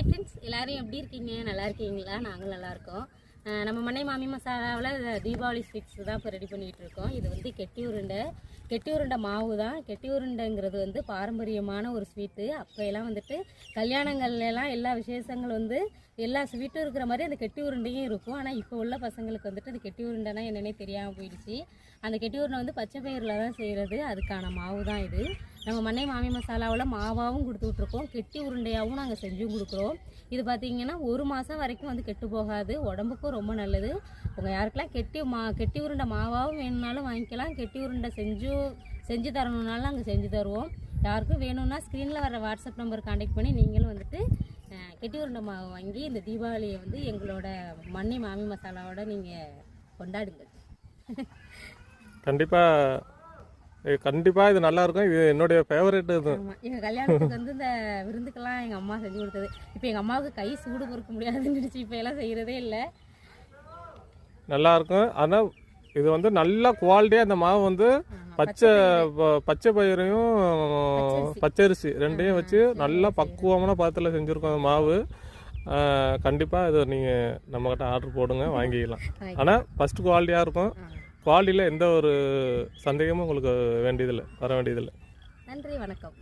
Hi friends எல்லோரும் எப்படி இருக்கீங்க? நல்லா இருக்கீங்களா? நாங்களும் நல்லாயிருக்கோம் நம்ம மண்ணை மாமி மசாலாவில் தீபாவளி ஸ்வீட்ஸ் தான் இப்போ ரெடி பண்ணிகிட்டு இருக்கோம். இது வந்து கெட்டி உருண்டை. கெட்டி உருண்டை மாவு தான். கெட்டி உருண்டைங்கிறது வந்து பாரம்பரியமான ஒரு ஸ்வீட்டு அப்போயெல்லாம் வந்துட்டு கல்யாணங்கள்லாம் எல்லா விசேஷங்கள் வந்து எல்லா ஸ்வீட்டும் இருக்கிற மாதிரி அந்த கெட்டி உருண்டையும் இருக்கும். ஆனால் இப்போ உள்ள பசங்களுக்கு வந்துட்டு அந்த கெட்டி உருண்டைனா என்னென்னே தெரியாமல் போயிடுச்சு. அந்த கெட்டி உருண்டை வந்து பச்சை பயிரில் தான் செய்கிறது அதுக்கான மாவு தான் இது. நம்ம மண்ணை மாமி மசாலாவில் மாவாகவும் கொடுத்து விட்ருக்கோம் கெட்டி உருண்டையாகவும் நாங்கள் செஞ்சும் கொடுக்குறோம். இது பார்த்தீங்கன்னா ஒரு மாதம் வரைக்கும் வந்து கெட்டு போகாது. உடம்புக்கும் ரொம்ப நல்லது. உங்கள் யாருக்கெல்லாம் கெட்டி மா கெட்டி உருண்டை மாவாகவும் வேணும்னாலும் வாங்கிக்கலாம். கெட்டி உருண்டை செஞ்சும் செஞ்சு தரணுன்னாலும் நாங்கள் செஞ்சு தருவோம். யாருக்கும் வேணும்னா ஸ்க்ரீனில் வர வாட்ஸ்அப் நம்பர் காண்டாக்ட் பண்ணி நீங்களும் வந்துட்டு கெட்டி உருண்டை மாவு வாங்கி இந்த தீபாவளியை வந்து எங்களோட மண்ணை மாமி மசாலாவோட நீங்கள் கொண்டாடுங்க. கண்டிப்பாக கண்டிப்பாக இது நல்லா இருக்கும் இது என்னுடைய ஃபேவரட் இது. ஆமா. எங்க கல்யாணத்துக்கு வந்து இந்த விருந்துக்கெல்லாம் எங்க அம்மா செஞ்சு கொடுத்தது. இப்போ எங்க அம்மாவுக்கு கை சூடு பொறுக்க முடியாதுன்னு இப்போ எல்லாம் செய்யறதே இல்லை. நல்லா இருக்கும் ஆனால் இது வந்து நல்ல குவாலிட்டியாக அந்த மாவு வந்து பச்சை பச்சை பயிரையும் பச்சரிசி. ரெண்டையும் வச்சு நல்லா பக்குவமான பாத்திரத்தில் செஞ்சுருக்கோம் அந்த மாவு. கண்டிப்பாக இது நீங்கள் நம்மக்கிட்ட ஆர்டர் போடுங்க வாங்கிக்கலாம். ஆனால் ஃபஸ்ட்டு குவாலிட்டியாக இருக்கும். குவாலிட்டியில் எந்த ஒரு சந்தேகமும் உங்களுக்கு வேண்டியதில்லை வர வேண்டியதில்லை. நன்றி வணக்கம்.